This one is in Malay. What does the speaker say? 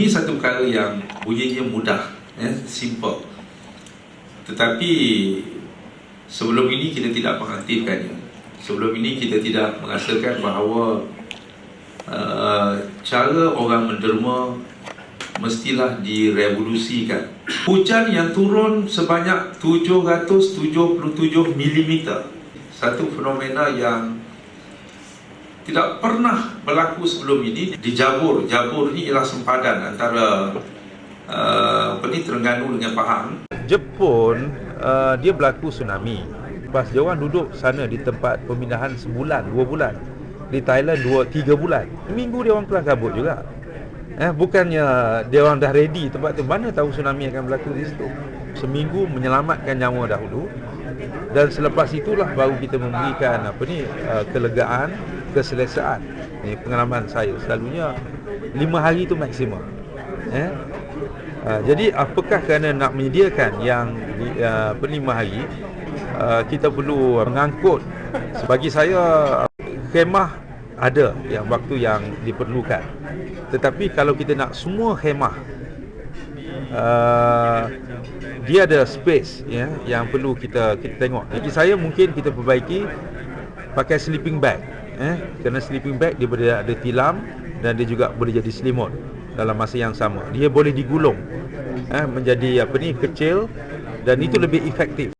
ini satu perkara yang bunyinya mudah, eh, simple. Tetapi sebelum ini kita tidak mengaktifkannya. Sebelum ini kita tidak merasakan bahawa uh, cara orang menderma mestilah direvolusikan. Hujan yang turun sebanyak 777 mm. Satu fenomena yang tidak pernah berlaku sebelum ini di Jabur. Jabur ini ialah sempadan antara uh, apa ni Terengganu dengan Pahang. Jepun uh, dia berlaku tsunami. Lepas dia orang duduk sana di tempat pemindahan sebulan, dua bulan. Di Thailand dua, tiga bulan. Minggu dia orang kelas kabut juga. Eh, bukannya dia orang dah ready tempat tu. Mana tahu tsunami akan berlaku di situ. Seminggu menyelamatkan nyawa dahulu. Dan selepas itulah baru kita memberikan apa ni uh, kelegaan, keselesaan. Ini pengalaman saya. Selalunya lima hari itu maksimum. Eh? Uh, jadi apakah kerana nak menyediakan yang uh, apa lima hari uh, kita perlu mengangkut bagi saya khemah ada yang waktu yang diperlukan tetapi kalau kita nak semua khemah uh, dia ada space ya yang perlu kita kita tengok bagi saya mungkin kita perbaiki pakai sleeping bag eh kerana sleeping bag dia boleh ada tilam dan dia juga boleh jadi selimut dalam masa yang sama. Dia boleh digulung eh menjadi apa ni kecil dan itu lebih efektif